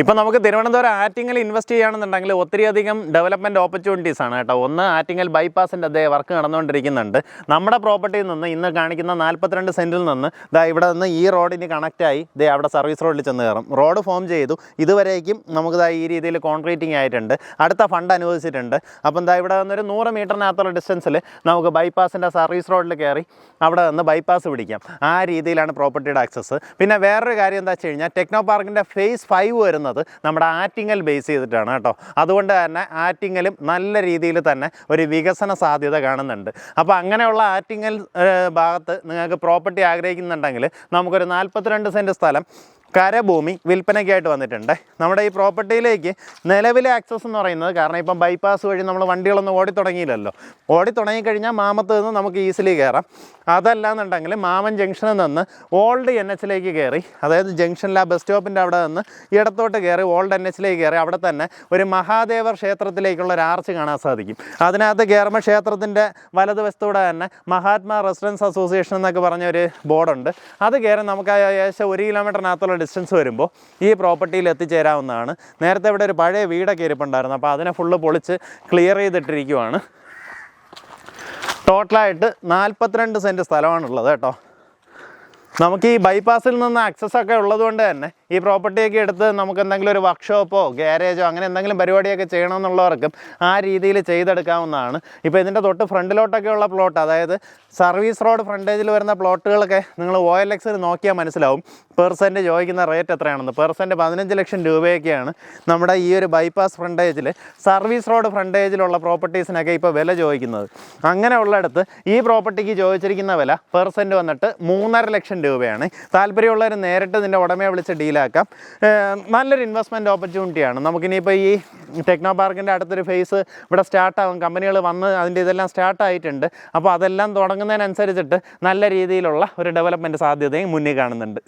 ഇപ്പം നമുക്ക് തിരുവനന്തപുരം ആറ്റിങ്ങൽ ഇൻവെസ്റ്റ് ചെയ്യുകയാണെന്നുണ്ടെങ്കിൽ ഒത്തിരിയധികം ഡെവലപ്മെന്റ് ഓപ്പർച്യൂണിറ്റീസ് ആണ് കേട്ടോ. ഒന്ന് ആറ്റിങ്ങൽ ബൈപ്പാസിന്റെ അതേ വർക്ക് നടന്നുകൊണ്ടിരിക്കുന്നുണ്ട്. നമ്മുടെ പ്രോപ്പർട്ടിയിൽ നിന്ന് ഇന്ന് കാണിക്കുന്ന നാൽപ്പത്തിരണ്ട് സെന്റിൽ നിന്ന് ഇതാ ഇവിടെ നിന്ന് ഈ റോഡിന് കണക്റ്റായി ഇതേ അവിടെ സർവീസ് റോഡിൽ ചെന്ന് കയറും. റോഡ് ഫോം ചെയ്തു. ഇതുവരേക്കും നമുക്ക് ദാ ഈ രീതിയിൽ കോൺക്രീറ്റിംഗ് ആയിട്ടുണ്ട്. അടുത്ത ഫണ്ട് അനുവദിച്ചിട്ടുണ്ട്. അപ്പം ദാ ഇവിടെ നിന്നൊരു നൂറ് മീറ്ററിനകത്തുള്ള ഡിസ്റ്റൻസിൽ നമുക്ക് ബൈപ്പാസിന്റെ സർവീസ് റോഡിൽ കയറി അവിടെ നിന്ന് ബൈപ്പാസ് പിടിക്കാം. ആ രീതിയിലാണ് പ്രോപ്പർട്ടിയുടെ ആക്സസ് പിന്നെ വേറൊരു കാര്യം എന്താ വെച്ച് കഴിഞ്ഞാൽ ടെക്നോ പാർക്കിന്റെ ഫേസ് ഫൈവ് വരുന്നത് നമ്മുടെ ആറ്റിങ്ങൽ ബേസ് ചെയ്തിട്ടാണ് കേട്ടോ. അതുകൊണ്ട് തന്നെ ആറ്റിങ്ങലും നല്ല രീതിയിൽ തന്നെ ഒരു വികസന സാധ്യത കാണുന്നുണ്ട്. അപ്പോൾ അങ്ങനെയുള്ള ആറ്റിങ്ങൽ ഭാഗത്ത് നിങ്ങൾക്ക് പ്രോപ്പർട്ടി ആഗ്രഹിക്കുന്നുണ്ടെങ്കിൽ നമുക്കൊരു നാൽപ്പത്തിരണ്ട് സെന്റ് സ്ഥലം കരഭൂമി വിൽപ്പനയ്ക്കായിട്ട് വന്നിട്ടുണ്ട്. നമ്മുടെ ഈ പ്രോപ്പർട്ടിയിലേക്ക് നിലവിലെ ആക്സസ് എന്ന് പറയുന്നത് കാരണം ഇപ്പം ബൈപ്പാസ് വഴി നമ്മൾ വണ്ടികളൊന്നും ഓടി തുടങ്ങിയില്ലല്ലോ ഓടി തുടങ്ങിക്കഴിഞ്ഞാൽ മാമത്ത് നിന്ന് നമുക്ക് ഈസിലി കയറാം അതല്ലാന്നുണ്ടെങ്കിൽ മാമൻ ജംഗ്ഷനിൽ നിന്ന് ഓൾഡ് എൻ എച്ചിലേക്ക് കയറി അതായത് ജംഗ്ഷനിൽ ആ ബസ് സ്റ്റോപ്പിന്റെ അവിടെ നിന്ന് ഇടത്തോട്ട് കയറി ഓൾഡ് എൻ എച്ചിലേക്ക് കയറി അവിടെ തന്നെ ഒരു മഹാദേവർ ക്ഷേത്രത്തിലേക്കുള്ള ഒരു ആർച്ച് കാണാൻ സാധിക്കും. അതിനകത്ത് കയറുമ്പോൾ ക്ഷേത്രത്തിന്റെ വലതുവശത്തൂടെ തന്നെ മഹാത്മാ റെസിഡൻസ് അസോസിയേഷൻ എന്നൊക്കെ പറഞ്ഞ ഒരു ബോർഡുണ്ട് അത് കയറി നമുക്ക് ഏകദേശം ഒരു കിലോമീറ്ററിനകത്തുള്ള ഡിസ്റ്റൻസ് വരുമ്പോൾ ഈ പ്രോപ്പർട്ടിയിൽ എത്തിച്ചേരാവുന്നതാണ്. നേരത്തെ ഇവിടെ ഒരു പഴയ വീടൊക്കെ ഇരിപ്പുണ്ടായിരുന്നു. അപ്പോൾ അതിനെ ഫുള്ള് പൊളിച്ച് ക്ലിയർ ചെയ്തിട്ടിരിക്കുവാണ്. ടോട്ടലായിട്ട് നാൽപ്പത്തിരണ്ട് സെന്റ് സ്ഥലമാണുള്ളത് കേട്ടോ. നമുക്ക് ഈ ബൈപ്പാസിൽ നിന്ന് ആക്സസ് ഒക്കെ ഉള്ളതുകൊണ്ട് തന്നെ ഈ പ്രോപ്പർട്ടിയൊക്കെ എടുത്ത് നമുക്ക് എന്തെങ്കിലും ഒരു വർക്ക്ഷോപ്പോ ഗ്യാരേജോ അങ്ങനെ എന്തെങ്കിലും പരിപാടിയൊക്കെ ചെയ്യണമെന്നുള്ളവർക്കും ആ രീതിയിൽ ചെയ്തെടുക്കാവുന്നതാണ്. ഇപ്പോൾ ഇതിന്റെ തൊട്ട് ഫ്രണ്ടിലോട്ടൊക്കെ ഉള്ള പ്ലോട്ട് അതായത് സർവീസ് റോഡ് ഫ്രണ്ടേജിൽ വരുന്ന പ്ലോട്ടുകളൊക്കെ നിങ്ങൾ ഒ എൽ എക്സിൽ നോക്കിയാൽ മനസ്സിലാവും. പെർസെന്റ് ചോദിക്കുന്ന റേറ്റ് എത്രയാണെന്ന്. പെർസെന്റ് പതിനഞ്ച് ലക്ഷം രൂപയൊക്കെയാണ് നമ്മുടെ ഈ ഒരു ബൈപ്പാസ് ഫ്രണ്ടേജിൽ സർവീസ് റോഡ് ഫ്രണ്ടേജിലുള്ള പ്രോപ്പർട്ടീസിനൊക്കെ ഇപ്പോൾ വില ചോദിക്കുന്നത്. അങ്ങനെ ഉള്ളിടത്ത് ഈ പ്രോപ്പർട്ടിക്ക് ചോദിച്ചിരിക്കുന്ന വില പെർസെന്റ് വന്നിട്ട് മൂന്നര ലക്ഷം രൂപയാണ്. താല്പര്യമുള്ളവർ നേരിട്ട് ഇതിന്റെ ഉടമയെ വിളിച്ച് ഡീലാക്കാം ഏർ നല്ലൊരു ഇൻവെസ്റ്റ്മെന്റ് ഓപ്പർച്യൂണിറ്റിയാണ് നമുക്കിനിയിപ്പോൾ ഈ ടെക്നോ പാർക്കിന്റെ അടുത്തൊരു ഫേസ് ഇവിടെ സ്റ്റാർട്ടാകും കമ്പനികൾ വന്ന് അതിന്റെ ഇതെല്ലാം സ്റ്റാർട്ടായിട്ടുണ്ട് അപ്പോൾ അതെല്ലാം തുടങ്ങുന്നതിനനുസരിച്ചിട്ട് നല്ല രീതിയിലുള്ള ഒരു ഡെവലപ്മെന്റ് സാധ്യതയും മുന്നിൽ കാണുന്നുണ്ട്.